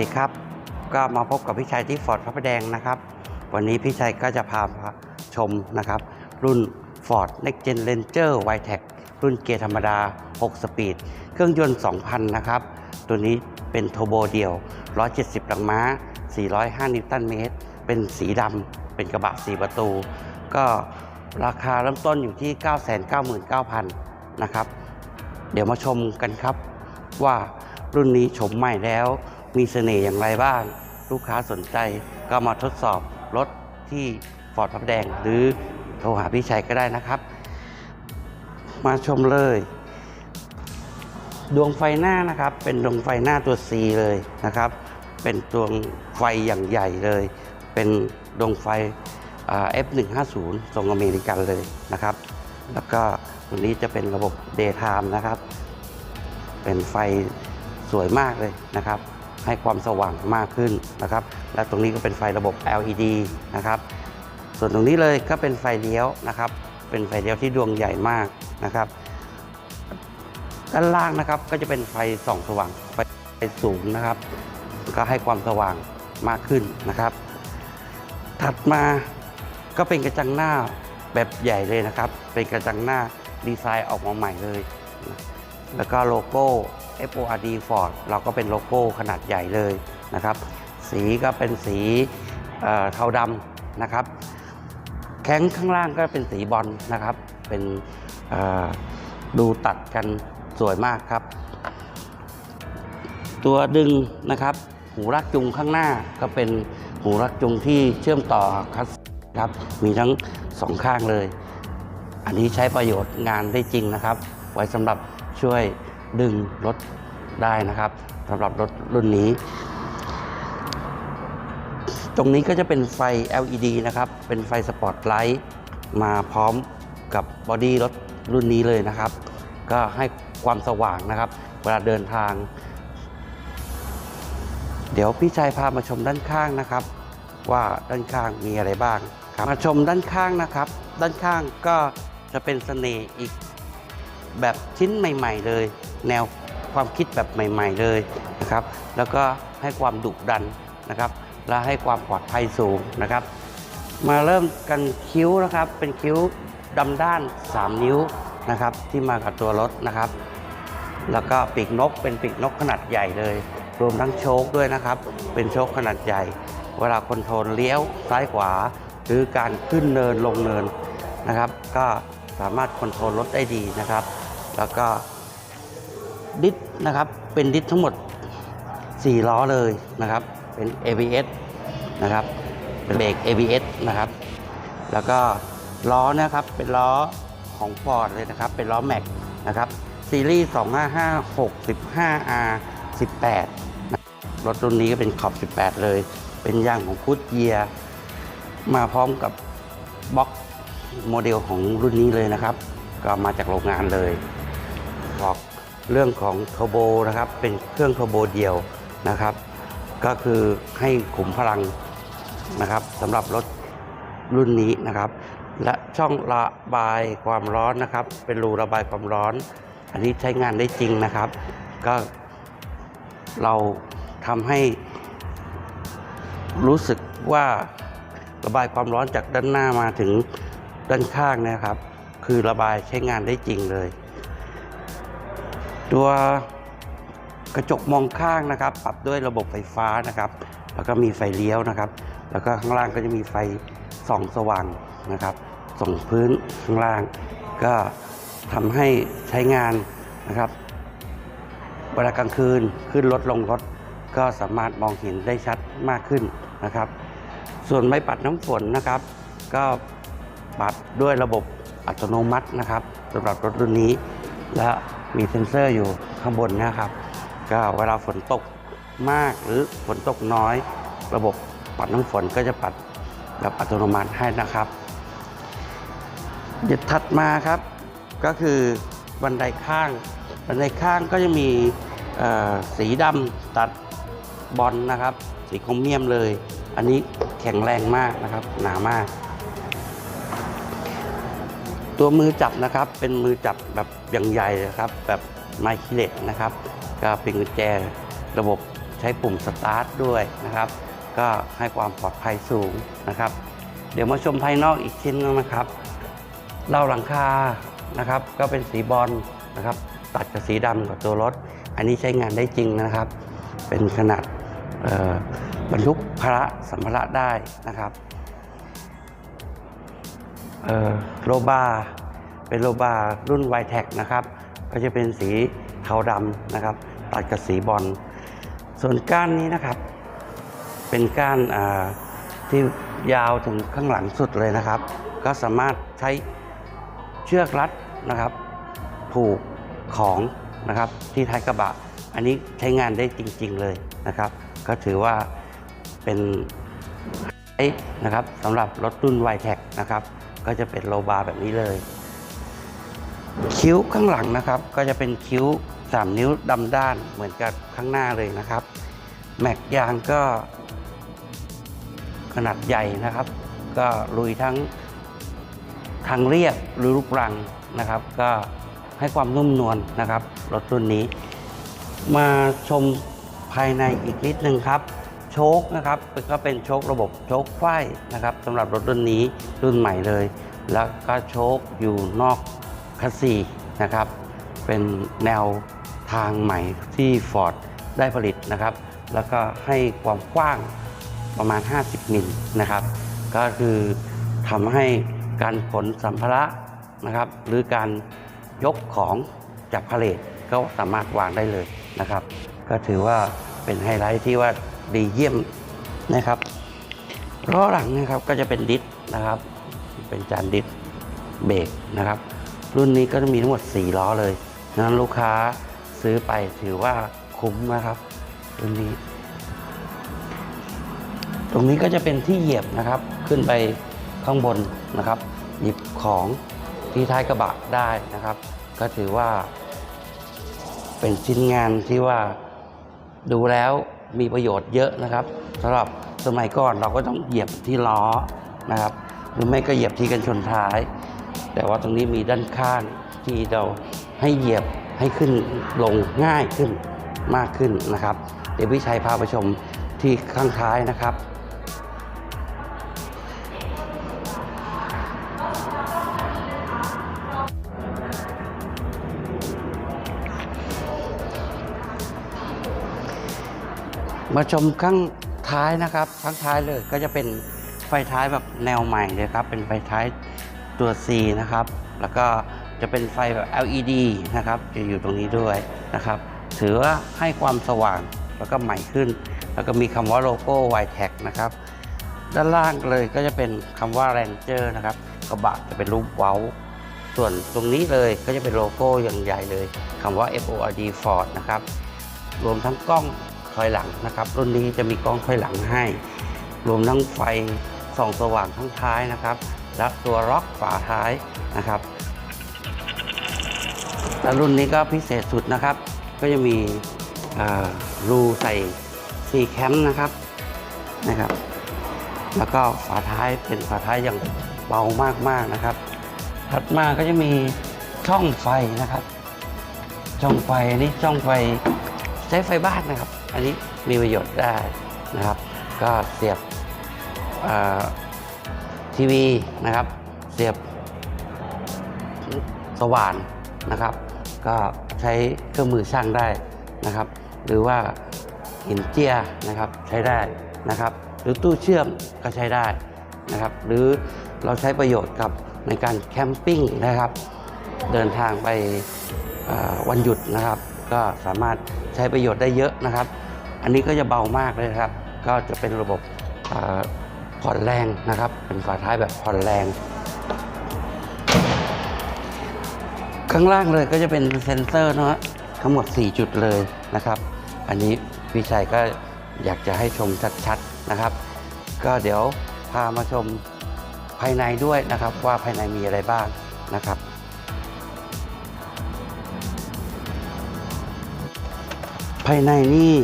วัสดีครับ ก็มาพบกับพี่ชัยที่ฟอร์ดพระประแดงนะครับ วันนี้พี่ชัยก็จะพาชมนะครับ รุ่น Ford Next Gen Ranger w i t e c รุ่นเกียร์ธรรมดา 6 สปีด เครื่องยนต์ 2,000 นะครับ ตัวนี้เป็นโทโบเดียว 170แรงม้า 405 นิวตันเมตร เป็นสีดำเป็นกระบะ 4 ประตู ก็ราคาเริ่มต้นอยู่ที่ 999,000 นะครับ เดี๋ยวมาชมกันครับว่ารุ่นนี้ชมใหม่แล้ว มีเสน่ห์อย่างไรบ้าง ลูกค้าสนใจก็มาทดสอบรถที่ฟอร์ดพระแดง หรือโทรหาพี่ชัยก็ได้นะครับ มาชมเลย ดวงไฟหน้านะครับ เป็นดวงไฟหน้าตัว C เลยนะครับ เป็นดวงไฟอย่างใหญ่เลย เป็นดวงไฟ F150 ทรงอเมริกันเลยนะครับ แล้วก็ตัวนี้จะเป็นระบบ Daytime นะครับ เป็นไฟสวยมากเลยนะครับ ให้ความสว่างมากขึ้นนะครับ และตรงนี้ก็เป็นไฟระบบ LED นะครับ ส่วนตรงนี้เลยก็เป็นไฟเลี้ยวนะครับ เป็นไฟเลี้ยวที่ดวงใหญ่มากนะครับ ด้านล่างนะครับก็จะเป็นไฟส่องสว่างไฟสูงนะครับ ก็ให้ความสว่างมากขึ้นนะครับ ถัดมาก็เป็นกระจังหน้าแบบใหญ่เลยนะครับ เป็นกระจังหน้าดีไซน์ออกมาใหม่เลย แล้วก็โลโก้ FORD Ford เราก็เป็นโลโก้ขนาดใหญ่เลยนะครับ สีก็เป็นสีเทาดำนะครับ แข้งข้างล่างก็เป็นสีบอลนะครับ เป็นดูตัดกันสวยมากครับ ตัวดึงนะครับ หูรักจุงข้างหน้าก็เป็นหูรักจุงที่เชื่อมต่อคัสครับมีทั้งสองข้างเลย อันนี้ใช้ประโยชน์งานได้จริงนะครับ ไว้สำหรับช่วย ดึงรถได้นะครับสำหรับรถรุ่นนี้ ตรงนี้ก็จะเป็นไฟ LED นะครับ เป็นไฟสปอตไลท์มาพร้อมกับบอดี้รถรุ่นนี้เลยนะครับ ก็ให้ความสว่างนะครับ เวลาเดินทาง เดี๋ยวพี่ชายพามาชมด้านข้างนะครับ ว่าด้านข้างมีอะไรบ้างมาชมด้านข้างนะครับ ด้านข้างก็จะเป็นเสน่ห์อีก แบบชิ้นใหม่ ๆ เลย แนวความคิดแบบใหม่ ๆ เลยนะครับ แล้วก็ให้ความดุดันนะครับ และให้ความปลอดภัยสูงนะครับ มาเริ่มกันคิ้วนะครับ เป็นคิ้วดำด้าน 3 นิ้วนะครับ ที่มากับตัวรถนะครับ แล้วก็ปีกนกเป็นปีกนกขนาดใหญ่เลย รวมทั้งโชคด้วยนะครับ เป็นโชคขนาดใหญ่ เวลาคอนโทรลเลี้ยวซ้ายขวา หรือการขึ้นเนินลงเนินนะครับ ก็สามารถคอนโทรลรถได้ดีนะครับ แล้วก็ดิสนะครับเป็นดิสทั้งหมด 4 ล้อเลยนะครับเป็น ABS นะครับเป็นเบรก ABS นะครับ แล้วก็ล้อนะครับเป็นล้อของ Ford เลยนะครับ เป็นล้อแม็กนะครับซีรีส์ 255 65R 18 รถรุ่นนี้ก็เป็นขอบ 18 เลย เป็นยางของพุทเยียมาพร้อมกับบล็อกโมเดลของรุ่นนี้เลยนะครับ ก็มาจากโรงงานเลย บอกเรื่องของเทอร์โบนะครับ เป็นเครื่องเทอร์โบเดียวนะครับ ก็คือให้ขุมพลังนะครับสำหรับรถรุ่นนี้นะครับ และช่องระบายความร้อนนะครับ เป็นรูระบายความร้อน อันนี้ใช้งานได้จริงนะครับ ก็เราทำให้รู้สึกว่าระบายความร้อนจากด้านหน้ามาถึงด้านข้างนะครับ คือระบายใช้งานได้จริงเลย ตัวกระจกมองข้างนะครับ ปรับด้วยระบบไฟฟ้านะครับ แล้วก็มีไฟเลี้ยวนะครับ แล้วก็ข้างล่างก็จะมีไฟส่องสว่างนะครับ ส่งพื้นข้างล่าง ก็ทำให้ใช้งานนะครับเวลากลางคืนขึ้นรถลงรถก็สามารถมองเห็นได้ชัดมากขึ้นนะครับ ส่วนไม้ปัดน้ำฝนนะครับ ก็ปัดด้วยระบบอัตโนมัตินะครับสำหรับรถรุ่นนี้และ มีเซ็นเซอร์อยู่ข้างบนนะครับ ก็เวลาฝนตกมากหรือฝนตกน้อย ระบบปัดน้ำฝนก็จะปัดแบบอัตโนมัติให้นะครับเดี๋ยวถัดมาครับ ก็คือบันไดข้าง บันไดข้างก็จะมีสีดำตัดบอลนะครับ สีครเมียมเลย อันนี้แข็งแรงมากนะครับ หนามาก ตัวมือจับนะครับ เป็นมือจับแบบอย่างใหญ่นะครับ แบบไมคิเลตนะครับ ก็เป็นกุญแจระบบใช้ปุ่มสตาร์ทด้วยนะครับ ก็ให้ความปลอดภัยสูงนะครับ เดี๋ยวมาชมภายนอกอีกชิ้นนึงนะครับเราหลังคานะครับ ก็เป็นสีบอลนะครับ ตัดกับสีดำกับตัวรถ อันนี้ใช้งานได้จริงนะครับ เป็นขนาดบรรทุกภาระสัมภาระได้นะครับ โลบาร์เป็นโลบาร์รุ่น y t e c นะครับ ก็จะเป็นสีเทาดำนะครับ ตัดกับสีบอล ส่วนก้านนี้นะครับ เป็นก้านที่ยาวถึงข้างหลังสุดเลยนะครับ ก็สามารถใช้เชือกรัดนะครับ ผูกของนะครับที่ท้ายกระบะ อันนี้ใช้งานได้จริง ๆเลยนะครับ ก็ถือว่าเป็นไอ้นะครับสำหรับรถรุ่น y t e c นะครับ ก็จะเป็นโลบาร์แบบนี้เลย คิ้วข้างหลังนะครับ ก็จะเป็นคิ้ว 3 นิ้วดำด้านเหมือนกับข้างหน้าเลยนะครับ แม็กยางก็ ขนาดใหญ่นะครับ ก็ลุยทั้งทางเรียบหรือลูกรังนะครับ ก็ให้ความนุ่มนวลนะครับรถรุ่นนี้ มาชมภายในอีกนิดนึงครับ ชคนะครับก็เป็นโชคระบบโชคไฟนะครับสำหรับรถรุ่นนี้รุ่นใหม่เลย แล้วก็โชคอยู่นอกคัสซีนะครับ เป็นแนวทางใหม่ที่ Ford ได้ผลิตนะครับ แล้วก็ให้ความกว้างประมาณ 50 มิลนะครับ ก็คือทำให้การขนสัมภาระนะครับ หรือการยกของจากพาเลทก็สามารถวางได้เลยนะครับ ก็ถือว่าเป็นไฮไลท์ที่ว่า ดีเยี่ยมนะครับล้อหลังนะครับก็จะเป็นดิสนะครับ เป็นจานดิสเบรกนะครับ รุ่นนี้ก็จะมีทั้งหมด 4 ล้อเลยฉะนั้นลูกค้าซื้อไปถือว่าคุ้มนะครับรุ่นนี้ ตรงนี้ก็จะเป็นที่เหยียบนะครับ ขึ้นไปข้างบนนะครับ หยิบของที่ท้ายกระบะได้นะครับ ก็ถือว่า เป็นชิ้นงานที่ว่าดูแล้ว มีประโยชน์เยอะนะครับสำหรับสมัยก่อนเราก็ต้องเหยียบที่ล้อนะครับ หรือไม่ก็เหยียบที่กันชนท้าย แต่ว่าตรงนี้มีด้านข้างที่เราให้เหยียบให้ขึ้นลงง่ายขึ้นมากขึ้นนะครับ เดี๋ยวพี่ชัยพาไปชมที่ข้างท้ายนะครับ มาชมข้างท้ายนะครับข้างท้ายเลยก็จะเป็นไฟท้ายแบบแนวใหม่เลยครับ เป็นไฟท้ายตัว C นะครับ แล้วก็จะเป็นไฟแบบ LED นะครับ จะอยู่ตรงนี้ด้วยนะครับ ถือว่าให้ความสว่างแล้วก็ใหม่ขึ้น แล้วก็มีคำว่าโลโก้ y t e c นะครับ ด้านล่างเลยก็จะเป็นคำว่า Ranger นะครับ กระบะจะเป็นรูปเว้า ส่วนตรงนี้เลยก็จะเป็นโลโก้อย่างใหญ่เลยคำว่า FORD Ford นะครับ รวมทั้งกล้อง อยหลังนะครับ รุ่นนี้จะมีกล้องถอยหลังให้ รวมทั้งไฟส่องสว่างทั้งท้ายนะครับ และตัวล็อกฝาท้ายนะครับและรุ่นนี้ก็พิเศษสุดนะครับ ก็จะมีรูใส่ซีแคมนะครับนะครับ แล้วก็ฝาท้ายเป็นฝาท้ายอย่างเบามากๆนะครับ ถัดมาก็จะมีช่องไฟนะครับ ช่องไฟอันนี้ช่องไฟใช้ไฟบ้านนะครับ อันนี้มีประโยชน์ได้นะครับ ก็เสียบทีวีนะครับ เสียบสว่านนะครับ ก็ใช้เครื่องมือช่างได้นะครับ หรือว่าหินเจียนะครับใช้ได้นะครับ หรือตู้เชื่อมก็ใช้ได้นะครับ หรือเราใช้ประโยชน์กับในการแคมปิ้งนะครับ เดินทางไปวันหยุดนะครับ ก็สามารถ ช้ประโยชน์ได้เยอะนะครับ อันนี้ก็จะเบามากเลยครับ ก็จะเป็นระบบผ่อนแรงนะครับ เป็นฝาท้ายแบบผ่อนแรง ข้างล่างเลยก็จะเป็นเซ็นเซอร์นะฮะทั้งหมด 4 จุดเลยนะครับ อันนี้พี่ชัยก็อยากจะให้ชมชัดๆนะครับ ก็เดี๋ยวพามาชมภายในด้วยนะครับ ว่าภายในมีอะไรบ้างนะครับายในนี่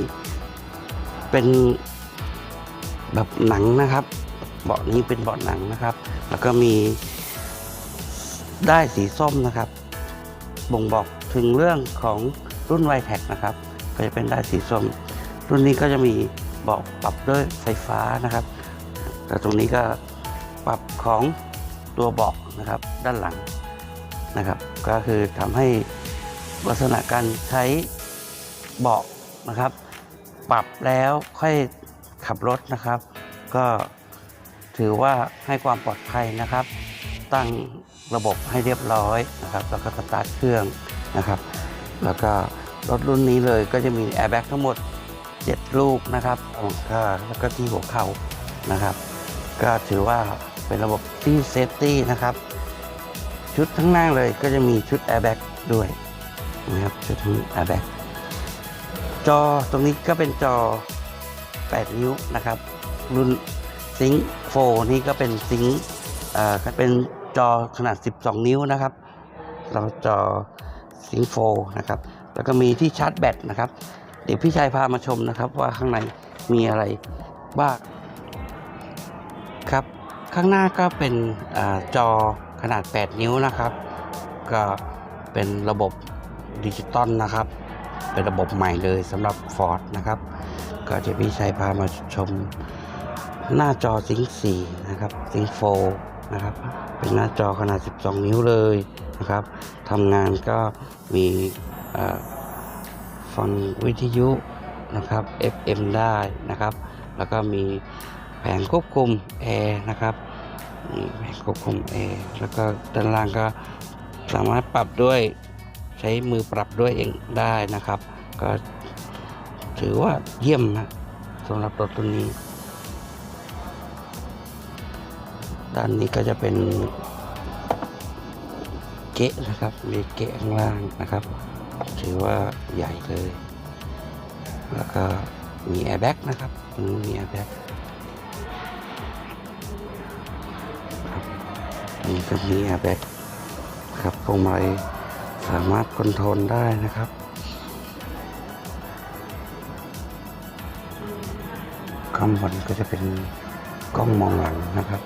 เป็นแบบหนังนะครับ เบาะนี้เป็นเบาะหนังนะครับ แล้วก็มีได้สีส้มนะครับ บ่งบอกถึงเรื่องของรุ่น y t e c นะครับ ก็จะเป็นได้สีส้ม รุ่นนี้ก็จะมีเบาะปรับด้วยไฟฟ้านะครับ แต่ตรงนี้ก็ปรับของตัวเบาะนะครับด้านหลังนะครับ ก็คือทำให้ลักษณะการใช้เบาะ นะครับ ปรับแล้วค่อยขับรถนะครับ ก็ถือว่าให้ความปลอดภัยนะครับ ตั้งระบบให้เรียบร้อยนะครับ แล้วก็สตาร์ทเครื่องนะครับ แล้วก็รถรุ่นนี้เลยก็จะมีแอร์แบ็กทั้งหมด 7 ลูกนะครับก็แล้วก็ที่หัวเข่านะครับ ก็ถือว่าเป็นระบบที่เซฟตี้นะครับ ชุดข้งหน้าเลยก็จะมีชุดแอร์แบ็กด้วยนะครับชุดทั้งแอร์แบ็ก จอตรงนี้ก็เป็นจอ 8 นิ้วนะครับ รุ่นซิงโฟนี่ก็เป็นซิงค์อ่าก็เป็นจอขนาด 12 นิ้วนะครับเราจอซิงโฟนะครับ แล้วก็มีที่ชาร์จแบตนะครับ เดี๋ยวพี่ชายพามาชมนะครับ ว่าข้างในมีอะไรบ้างครับ ข้างหน้าก็เป็นอจอขนาด 8 นิ้วนะครับ ก็เป็นระบบดิจิตอลนะครับ เป็นระบบใหม่เลยสำหรับ Ford นะครับ ก็จะพี่ชัยพามาชมหน้าจอซิงค์4นะครับซิงค์4นะครับ เป็นหน้าจอขนาด 12 นิ้วเลยนะครับทำงานก็มีฟังวิทยุนะครับ FM ได้นะครับ แล้วก็มีแผงควบคุมแอร์นะครับมีแผงควบคุมแอร์แล้วก็ด้านล่างก็สามารถปรับด้วย ใช้มือปรับด้วยเองได้นะครับ ก็ถือว่าเยี่ยมนะสำหรับรถตัวนี้ ด้านนี้ก็จะเป็นเกะนะครับมีเกะข้างล่างนะครับ ถือว่าใหญ่เลย แล้วก็มีแอร์แบ็กนะครับมีแอร์แบ็กนี่ก็มีแอร์แบ็กครับพวงมาลัย สามารถคอนโทรลได้นะครับ ข้างบนก็จะเป็นกล้องมองหลังนะครับ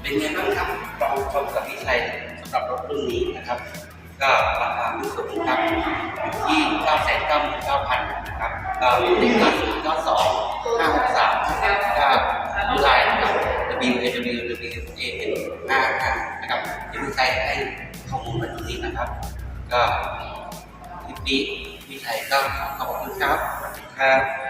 เป็นไงบ้างครับลองชมกับพี่ชัยสำหรับรถรุ่นนี้นะครับ ก็ราคาไม่สูงครับอยู่ที่ 9 9 9 0 0 0นะครับก็รุ่นนี้ก็0 9 2 ที่พี่ชัยให้ข้อมูลแบบนี้นะครับ ก็คลิปนี้พี่ชัยก็ขอขอบคุณครับสวัสดีครับ